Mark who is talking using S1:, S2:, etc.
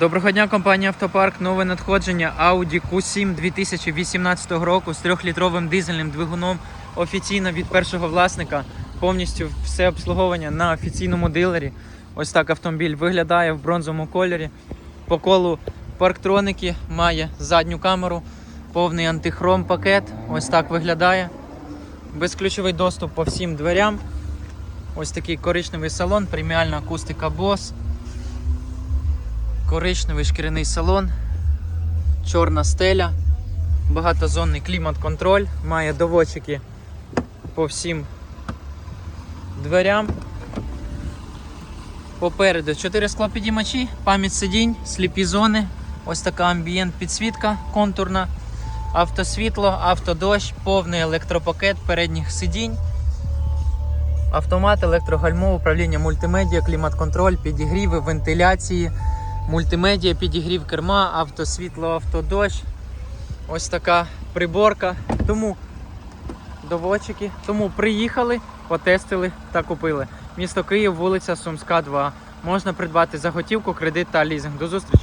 S1: Доброго дня, компанія Автопарк. Нове надходження Audi Q7 2018 року з 3-літровим дизельним двигуном. Офіційно від першого власника. Повністю все обслуговування на офіційному дилері. Ось так автомобіль виглядає в бронзовому кольорі. По колу парктроники має задню камеру, повний антихром пакет. Ось так виглядає. Безключовий доступ по всім дверям. Ось такий коричневий салон, преміальна акустика Bose. Коричневий шкіряний салон, чорна стеля, багатозонний клімат-контроль, має доводчики по всім дверям. Попереду 4 склопідіймачі, пам'ять сидінь, сліпі зони, ось така амбієнт підсвітка контурна, автосвітло, автодощ, повний електропакет передніх сидінь. Автомат, електрогальмо, управління мультимедіа, клімат-контроль, підігріви, вентиляції, мультимедіа, підігрів керма, автосвітло, автодощ. Ось така приборка. Тому доводчики. Тому приїхали, потестили та купили. Місто Київ, вулиця Сумська, 2. Можна придбати за готівку, кредит та лізинг. До зустрічі!